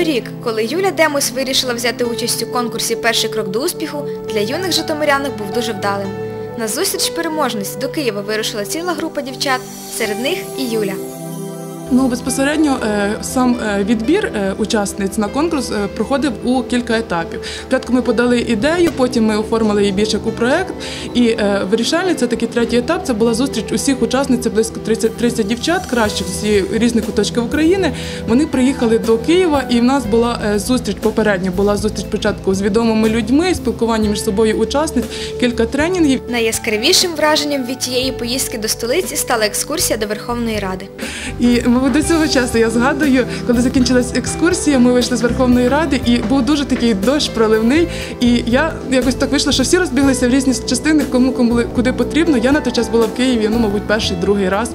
Той рік, коли Юля Демус вирішила взяти участь у конкурсі Перший крок до успіху, для юних житомирянок був дуже вдалим. На зустріч переможниць до Києва вирушила ціла група дівчат, серед них і Юля. Ну безпосередньо е, сам е, відбір е, учасниць на конкурс проходив у кілька етапів. Спочатку ми подали ідею, потім ми оформили її більше як у проект. І вирішальний це такий третій етап. Це була зустріч усіх учасниць, це близько 30, 30 дівчат, кращих з різних куточків України. Вони приїхали до Києва, і в нас була зустріч попередня. Була зустріч спочатку з відомими людьми, спілкування між собою учасниць, кілька тренінгів. Найяскравішим враженням від тієї поїздки до столиці стала екскурсія до Верховної Ради. І мабуть, до цього часу я згадую, коли закінчилась екскурсія, ми вийшли з Верховної Ради, і був дуже такий дощ проливний. І я якось так вийшла, що всі розбіглися в різні частини, кому кому куди потрібно. Я на той час була в Києві, ну, мабуть, перший, другий раз.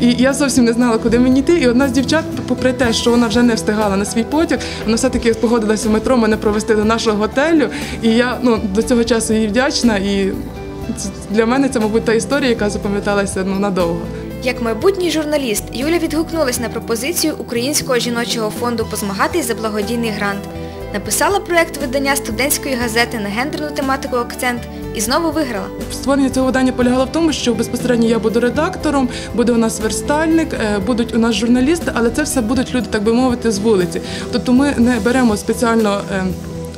І я зовсім не знала, куди мені йти. І одна з дівчат, попри те, що вона вже не встигала на свій потяг, вона все-таки погодилася в метро мене провести до нашого готелю. І я ну, до цього часу їй вдячна. І для мене це, мабуть, та історія, яка запам'яталася ну, надовго. Як майбутній журналіст, Юля відгукнулась на пропозицію Українського жіночого фонду позмагатись за благодійний грант. Написала проект видання студентської газети на гендерну тематику акцент і знову виграла. Створення цього видання полягало в тому, що безпосередньо я буду редактором, буде у нас верстальник, е, будуть у нас журналісти, але це все будуть люди, так би мовити, з вулиці. Тобто ми не беремо спеціально.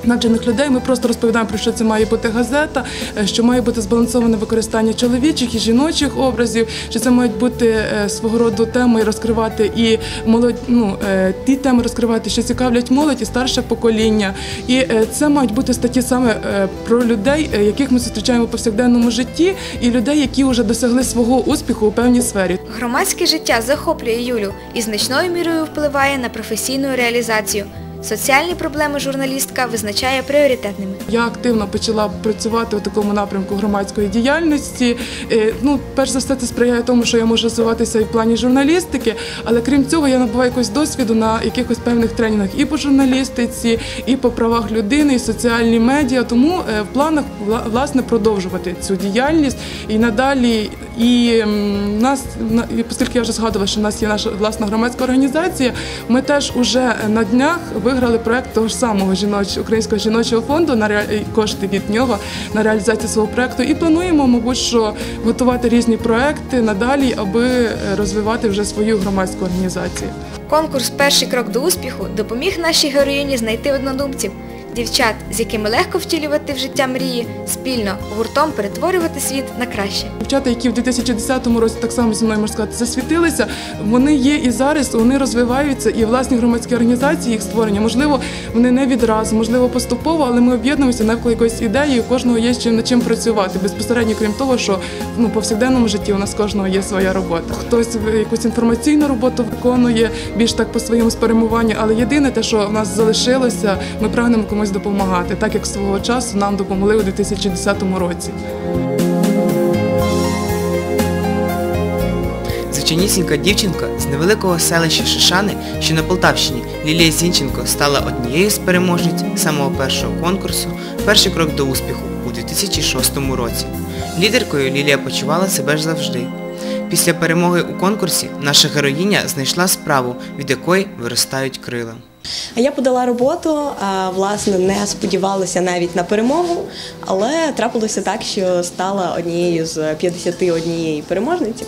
Навчених людей ми просто розповідаємо про що це має бути газета, е, що має бути збалансоване використання чоловічих і жіночих образів, що це мають бути е, свого роду теми розкривати і молодь, ну, е, ті теми розкривати, що цікавлять молодь і старше покоління. І це мають бути статті саме про людей, яких ми зустрічаємо в повсякденному житті, і людей, які вже досягли свого успіху у певній сфері. Громадське життя захоплює Юлю і значною мірою впливає на професійну реалізацію. Соціальні проблеми журналістка визначає пріоритетними. Я активно почала працювати у такому напрямку громадської діяльності. Е, Ну, перш за все, це сприяє тому, що я можу розвиватися і в плані журналістики, але крім цього, я набуваю якогось досвіду на якихось певних тренінгах і по журналістиці, і по правах людини, і соціальні медіа. Тому е, в планах власне продовжувати цю діяльність і надалі. І нас на- оскільки я вже згадувала, що в нас є наша власна громадська організація. Ми теж уже на днях виграли проект того ж самого жіноч, українського жіночого фонду на ре- кошти від нього на реалізацію свого проекту. І плануємо, мабуть, що готувати різні проекти надалі, аби е, розвивати вже свою громадську організацію. Конкурс Перший крок до успіху допоміг нашій героїні знайти однодумців. Дівчат, з якими легко втілювати в життя мрії, спільно, гуртом перетворювати світ на краще. Дівчата, які в 2010 році так само зі мною можна сказати, засвітилися, вони є і зараз, вони розвиваються, і власні громадські організації їх створення. Можливо, вони не відразу, можливо, поступово, але ми об'єднуємося навколо якоїсь ідеї, у кожного є чим над чим працювати. Безпосередньо, крім того, що ну, повсякденному житті у нас кожного є своя робота. Хтось якусь інформаційну роботу виконує більш так по своєму спрямуванню, але єдине те, що в нас залишилося, ми прагнемо комусь допомагати, так як свого часу нам допомогли у 2010 році. Звичайнісінька дівчинка з невеликого селища Шишани, що на Полтавщині, Лілія Зінченко стала однією з переможниць самого першого конкурсу Перший крок до успіху у 2006 році. Лідеркою Лілія почувала себе ж завжди. Після перемоги у конкурсі наша героїня знайшла справу, від якої виростають крила. Я подала роботу, власне, не сподівалася навіть на перемогу, але трапилося так, що стала однією з 51 переможниці.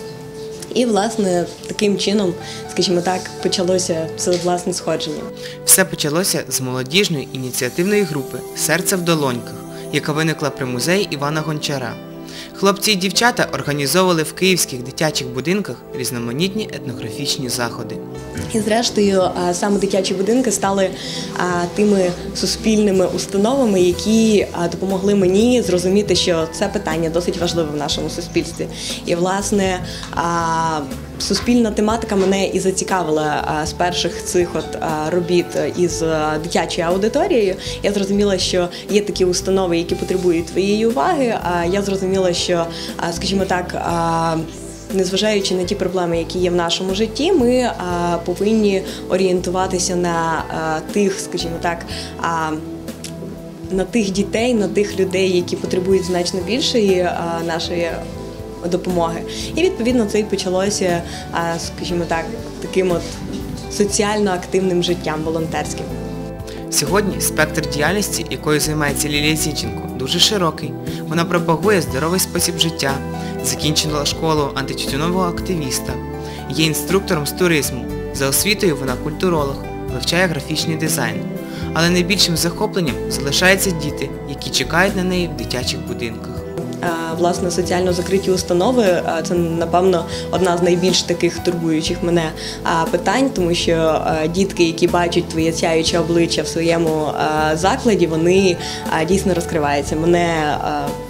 І, власне, таким чином, скажімо так, почалося це власне сходження. Все почалося з молодіжної ініціативної групи Серце в долоньках, яка виникла при музеї Івана Гончара. Хлопці і дівчата організовували в київських дитячих будинках різноманітні етнографічні заходи. І зрештою, саме дитячі будинки стали тими суспільними установами, які допомогли мені зрозуміти, що це питання досить важливе в нашому суспільстві. І власне суспільна тематика мене і зацікавила з перших цих от робіт із дитячою аудиторією. Я зрозуміла, що є такі установи, які потребують твоєї уваги. А я зрозуміла, що, скажімо так. Незважаючи на ті проблеми, які є в нашому житті, ми а, повинні орієнтуватися на а, тих, скажімо так, а, на тих дітей, на тих людей, які потребують значно більшої нашої допомоги. І відповідно це і почалося, скажімо так, таким от соціально активним життям волонтерським. Сьогодні спектр діяльності, якою займається Лілія Зінченко, дуже широкий. Вона пропагує здоровий спосіб життя, закінчила школу антитютюнового активіста, є інструктором з туризму. За освітою вона культуролог, вивчає графічний дизайн. Але найбільшим захопленням залишаються діти, які чекають на неї в дитячих будинках. Е, Власне, соціально закриті установи це напевно одна з найбільш таких турбуючих мене питань, тому що е, дітки, які бачать твоє сяюче обличчя в своєму е, закладі, вони дійсно розкриваються. Мене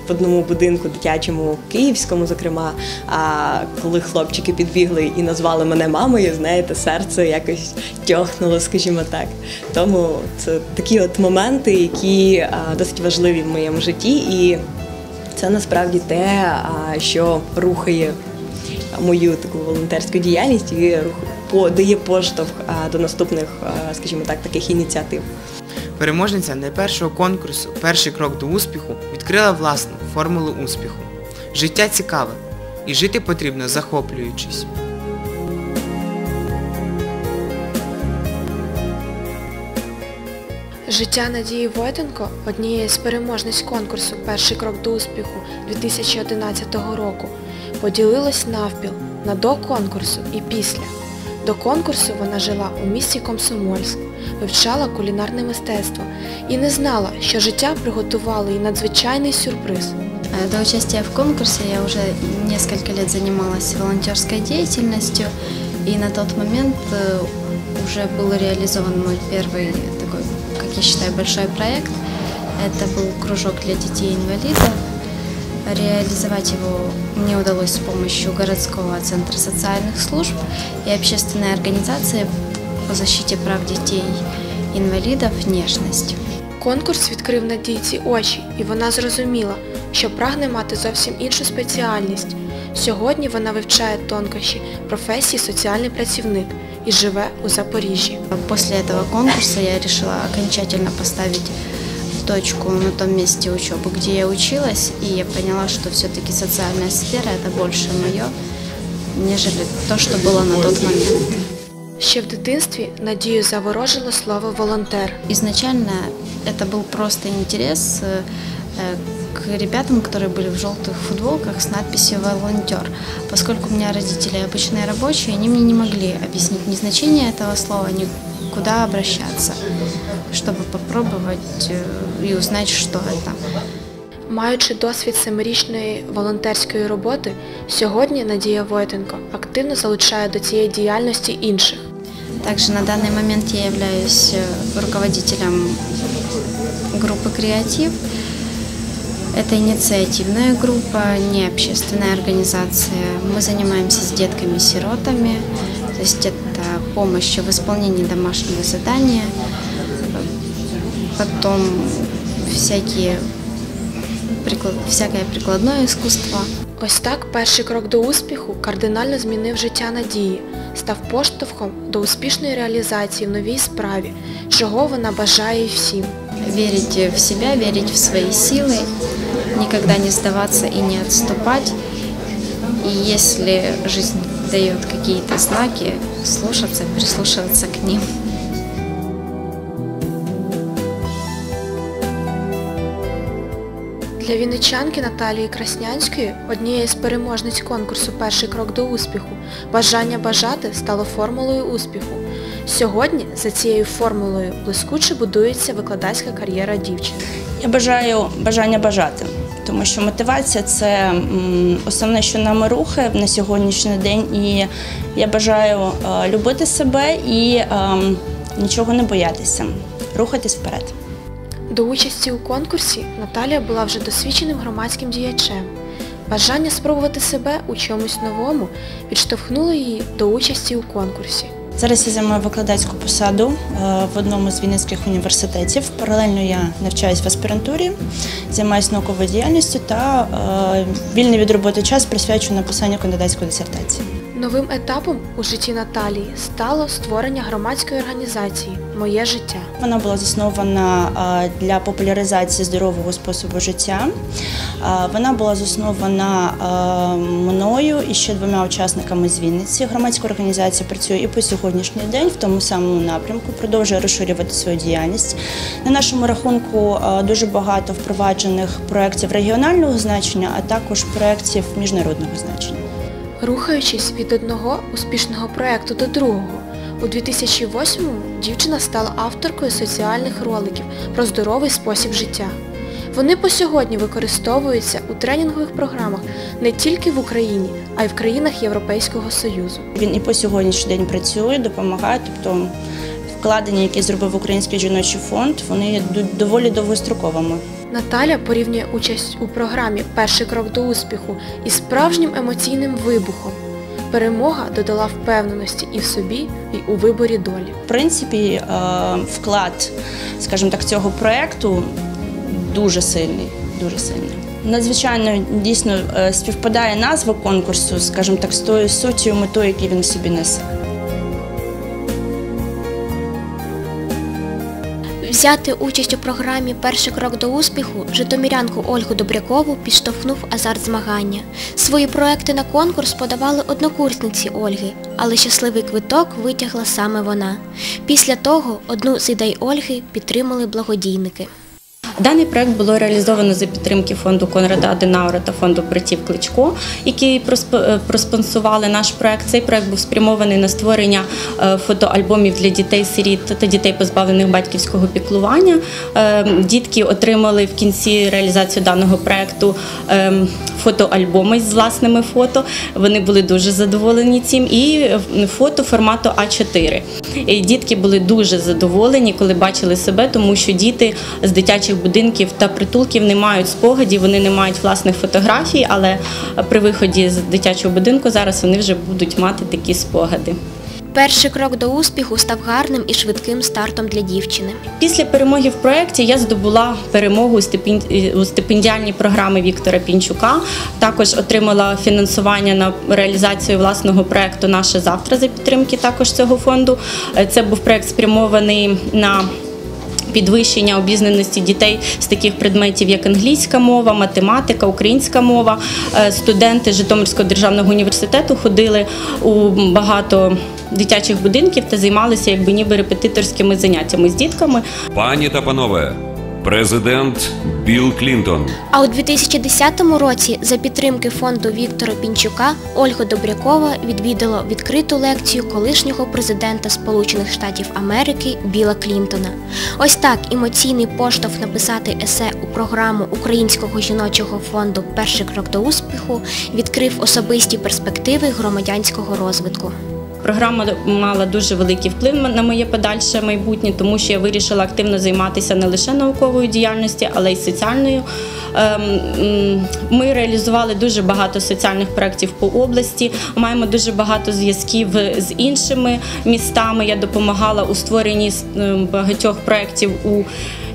в одному будинку дитячому київському, зокрема, а коли хлопчики підбігли і назвали мене мамою, знаєте, серце якось тьохнуло, скажімо так. Тому це такі от моменти, які досить важливі в моєму житті і. Це насправді те, що рухає мою таку волонтерську діяльність і дає поштовх до наступних, скажімо так, таких ініціатив. Переможниця найпершого конкурсу Перший крок до успіху відкрила власну формулу успіху. Життя цікаве, і жити потрібно захоплюючись. Життя Надії Войтенко, однієї з переможниць конкурсу Перший крок до успіху 2011 року, поділилось навпіл на до конкурсу і після. До конкурсу вона жила у місті Комсомольськ, вивчала кулінарне мистецтво і не знала, що життя приготувало їй надзвичайний сюрприз. Э, До участия в конкурсе я уже несколько лет занималась волонтерской деятельностью, и на тот момент э, уже был реализован мой первый такой, как я считаю, большой проект. Это был кружок для детей-инвалидов. Реализовать его мне удалось с помощью городского центра социальных служб и общественной организации по защите прав детей-инвалидов «Нежность». Конкурс відкрив Надійці очі, і вона зрозуміла, що прагне мати зовсім іншу спеціальність. Сьогодні вона вивчає тонкощі професії соціальний працівник і живе у Запоріжжі. После этого конкурса я решила окончательно поставить точку на том месте учебы, где я училась, и я поняла, что все-таки социальная сфера – это больше мое, нежели то, что было на тот момент. Ще в дитинстві Надію заворожило слово волонтер. Изначально это был просто интерес э, э, к ребятам, которые были в желтых футболках с надписью «волонтер». Поскольку у меня родители обычные рабочие, они мне не могли объяснить ни значение этого слова, ни куда обращаться, чтобы попробовать э, и узнать, что это. Маючи досвід семирічної волонтерської роботи, сьогодні Надія Войтенко активно залучає до цієї діяльності інших. Также на данный момент я являюсь э, руководителем группы «Креатив». Это инициативная группа, не общественная организация. Мы занимаемся с детками-сиротами, то есть это помощь в исполнении домашнего задания, потом всякие, приклад- всякое прикладное искусство. Ось так перший крок до успіху кардинально змінив життя Надії, став поштовхом до успішної реалізації в новій справі, чого вона бажає й всім. Верить в себя, верить в свои силы, Никогда не сдаваться и не отступать. И если жизнь дает какие-то знаки, слушаться, прислушиваться к ним. Для вінничанки Наталії Краснянської, однієї з переможниць конкурсу Перший крок до успіху, бажання бажати стало формулою успіху. Сьогодні за цією формулою блискуче будується викладацька кар'єра дівчини. Я бажаю бажання бажати, тому що мотивація це основне, що нами рухає на сьогоднішній день. І я бажаю е, любити себе і ем, нічого не боятися, рухатись вперед. До участі у конкурсі Наталія була вже досвідченим громадським діячем. Бажання спробувати себе у чомусь новому підштовхнуло її до участі у конкурсі. Зараз я займаю викладацьку посаду е, в одному з Вінницьких університетів. Паралельно я навчаюсь в аспірантурі, займаюся науковою діяльністю та е, вільний від роботи час присвячую написанню кандидатської дисертації. Новим етапом у житті Наталії стало створення громадської організації Моє життя. Вона була заснована для популяризації здорового способу життя. Вона була заснована мною і ще двома учасниками з Вінниці. Громадська організація працює і по сьогоднішній день в тому самому напрямку, продовжує розширювати свою діяльність. На нашому рахунку дуже багато впроваджених проєктів регіонального значення, а також проєктів міжнародного значення. Рухаючись від одного успішного проєкту до другого, у 2008-му дівчина стала авторкою соціальних роликів про здоровий спосіб життя. Вони по сьогодні використовуються у тренінгових програмах не тільки в Україні, а й в країнах Європейського Союзу. Він і по сьогоднішній день працює, допомагає. Тобто вкладення, які зробив Український жіночий фонд, вони є доволі довгостроковими. Наталя порівнює участь у програмі Перший крок до успіху із справжнім емоційним вибухом. Перемога додала впевненості і в собі, і у виборі долі. В принципі, е, вклад, скажімо так, цього проєкту дуже сильний. Дуже сильний. Надзвичайно дійсно е, співпадає назва конкурсу, скажімо так, з тою суттю, метою, яку він собі несе. Взяти участь у програмі Перший крок до успіху житомирянку Ольгу Добрякову підштовхнув азарт змагання. Свої проекти на конкурс подавали однокурсниці Ольги, але щасливий квиток витягла саме вона. Після того одну з ідей Ольги підтримали благодійники. Даний проект було реалізовано за підтримки фонду Конрада Аденаура та фонду братів Кличко, які е, проспонсували наш проект. Цей проект був спрямований на створення е, фотоальбомів для дітей-сиріт та дітей, позбавлених батьківського піклування. Е, Дітки отримали в кінці реалізацію даного проекту е, фотоальбоми з власними фото. Вони були дуже задоволені цим. І фото формату А4. І дітки були дуже задоволені, коли бачили себе, тому що діти з дитячих будинків та притулків не мають спогадів, вони не мають власних фотографій, але при виході з дитячого будинку зараз вони вже будуть мати такі спогади. Перший крок до успіху став гарним і швидким стартом для дівчини. Після перемоги в проєкті я здобула перемогу у стипендіальній програмі Віктора Пінчука. Також отримала фінансування на реалізацію власного проєкту Наше завтра за підтримки також цього фонду. Це був проєкт спрямований на Підвищення обізнаності дітей з таких предметів, як англійська мова, математика, українська мова. Е, Студенти Житомирського державного університету ходили у багато дитячих будинків та займалися якби ніби репетиторськими заняттями з дітками. Пані та панове, президент Білл Клінтон. А у 2010 році за підтримки фонду Віктора Пінчука Ольга Добрякова відвідала відкриту лекцію колишнього президента Сполучених Штатів Америки Біла Клінтона. Ось так емоційний поштовх написати есе у програму Українського жіночого фонду Перший крок до успіху відкрив особисті перспективи громадянського розвитку. Програма мала дуже великий вплив на моє подальше майбутнє, тому що я вирішила активно займатися не лише науковою діяльністю, але й соціальною. Ем, Ми реалізували дуже багато соціальних проєктів по області. Маємо дуже багато зв'язків з іншими містами. Я допомагала у створенні е, багатьох проєктів у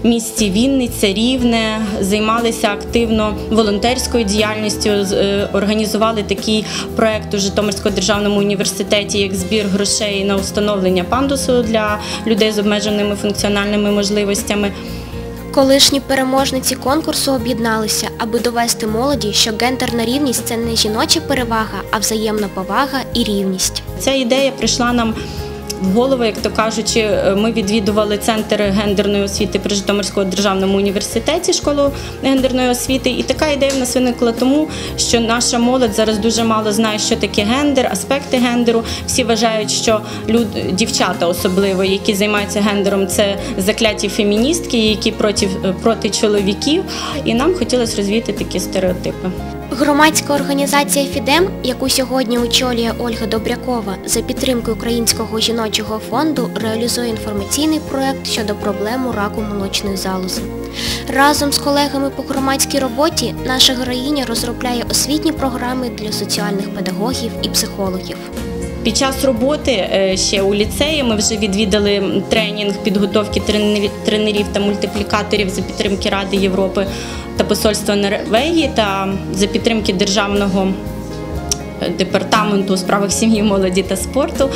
місті Вінниця, Рівне, займалися активно волонтерською діяльністю, е, організували такий проект у Житомирському державному університеті, як збір грошей на встановлення пандусу для людей з обмеженими функціональними можливостями. Колишні переможниці конкурсу об'єдналися, аби довести молоді, що гендерна рівність це не жіноча перевага, а взаємна повага і рівність. Ця ідея прийшла нам в голову, як то кажучи, е, ми відвідували центр гендерної освіти при Житомирському державному університеті, школу гендерної освіти. І така ідея в нас виникла тому, що наша молодь зараз дуже мало знає, що таке гендер, аспекти гендеру. Всі вважають, що люд, дівчата, особливо, які займаються гендером, це закляті феміністки, які проти, проти чоловіків. І нам хотілося розвіяти такі стереотипи. Громадська організація Фідем, яку сьогодні очолює Ольга Добрякова, за підтримки Українського жіночого фонду реалізує інформаційний проект щодо проблеми раку молочної залози. Разом з колегами по громадській роботі наша героїня розробляє освітні програми для соціальних педагогів і психологів. Під час роботи е, ще у ліцеї ми вже відвідали тренінг підготовки тренер- тренерів та мультиплікаторів за підтримки Ради Європи та посольства Норвегії та за підтримки державного департаменту у справах сім'ї, молоді та спорту.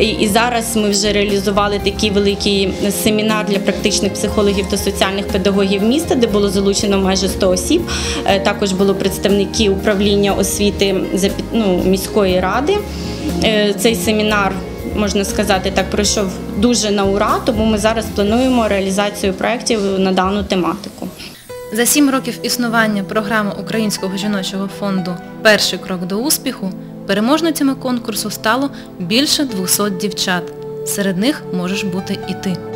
І, і зараз ми вже реалізували такий великий семінар для практичних психологів та соціальних педагогів міста, де було залучено майже 100 осіб. Е, Також було представники управління освіти ну, міської ради. Е, Цей семінар можна сказати, так пройшов дуже на ура, тому ми зараз плануємо реалізацію проєктів на дану тематику. За сім років існування програми Українського жіночого фонду Перший крок до успіху переможницями конкурсу стало більше 200 дівчат. Серед них можеш бути і ти.